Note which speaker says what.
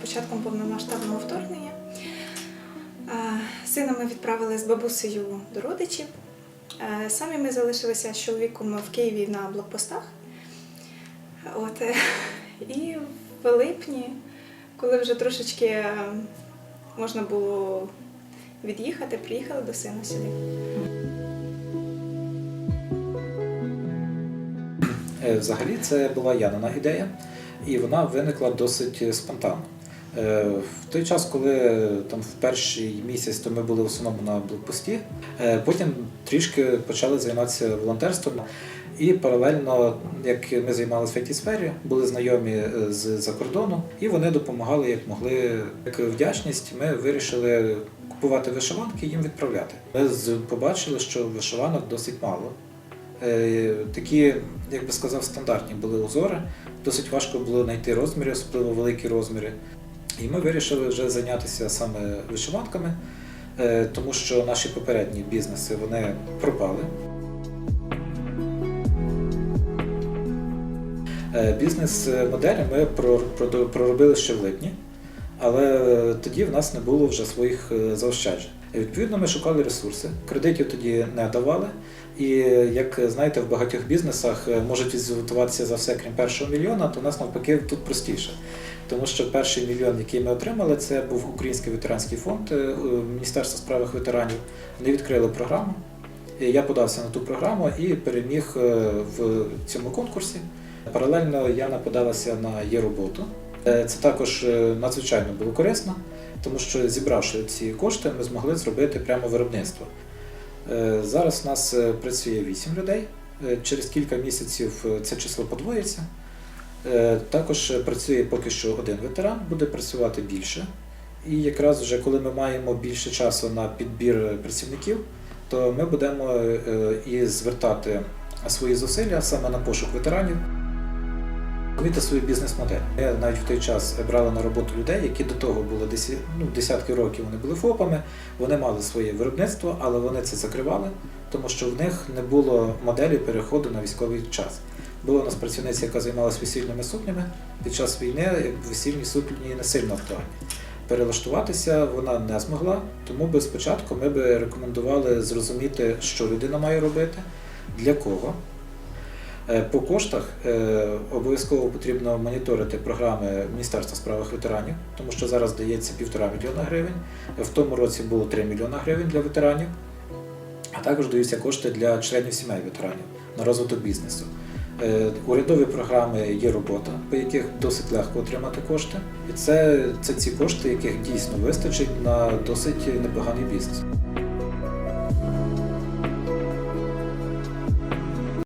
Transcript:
Speaker 1: початком повномасштабного вторгнення. Сина ми відправили з бабусею до родичів. Самі ми залишилися з чоловіком в Києві на блокпостах. От, е, і в липні, коли вже трошечки е, можна було від'їхати, приїхали до сина сюди.
Speaker 2: Е, Взагалі це була Янина ідея, і вона виникла досить спонтанно. Е, В той час, коли там в перший місяць то ми були в основному на блокпості, е, потім трішки почали займатися волонтерством. І паралельно, як ми займалися в it сфері, були знайомі е, з-за кордону, і вони допомагали як могли. Як вдячність, ми вирішили купувати вишиванки і їм відправляти. Ми побачили, що вишиванок досить мало. Такі, як би сказав, стандартні були узори. Досить важко було знайти розміри, особливо великі розміри. І ми вирішили вже зайнятися саме вишиванками, е, тому що наші попередні бізнеси вони пропали. Е, Бізнес-моделі ми проробили ще в липні, але тоді в нас не було вже своїх е, заощаджень. Відповідно, ми шукали ресурси, кредитів тоді не давали. І як знаєте, в багатьох бізнесах можуть відзвітуватися за все, крім першого мільйона, то у нас навпаки тут простіше. Тому що перший мільйон, який ми отримали, це був Український ветеранський фонд е, е, Міністерства справах ветеранів. Вони відкрили програму. Я подався на ту програму і переміг е, в цьому конкурсі. Паралельно Яна подалася на є роботу. Це також надзвичайно було корисно, тому що зібравши ці кошти, ми змогли зробити прямо виробництво. Зараз у нас працює 8 людей. Через кілька місяців це число подвоїться. Е, Також е, працює поки що один ветеран, буде працювати більше. І якраз вже коли ми маємо більше часу на підбір е, працівників, то ми будемо е, і звертати свої зусилля саме на пошук ветеранів. Розуміти свою бізнес-модель. Ми навіть в той час брали на роботу людей, які до того були деся- ну, десятки років, вони були ФОПами, вони мали своє виробництво, але вони це закривали, тому що в них не було моделі переходу на військовий час. Була у нас працівниця, яка займалася весільними сукнями. Під час війни весільні сукні не сильно актуальні. Перелаштуватися вона не змогла, тому би спочатку ми би рекомендували зрозуміти, що людина має робити, для кого. Е, По коштах е, обов'язково потрібно моніторити програми Міністерства справах ветеранів, тому що зараз дається півтора мільйона гривень. В тому році було 3 мільйона гривень для ветеранів, а також даються кошти для членів сімей ветеранів на розвиток бізнесу. Е, Урядові програми є робота, по яких досить легко отримати кошти. І це, це ці кошти, яких дійсно вистачить на досить непоганий бізнес.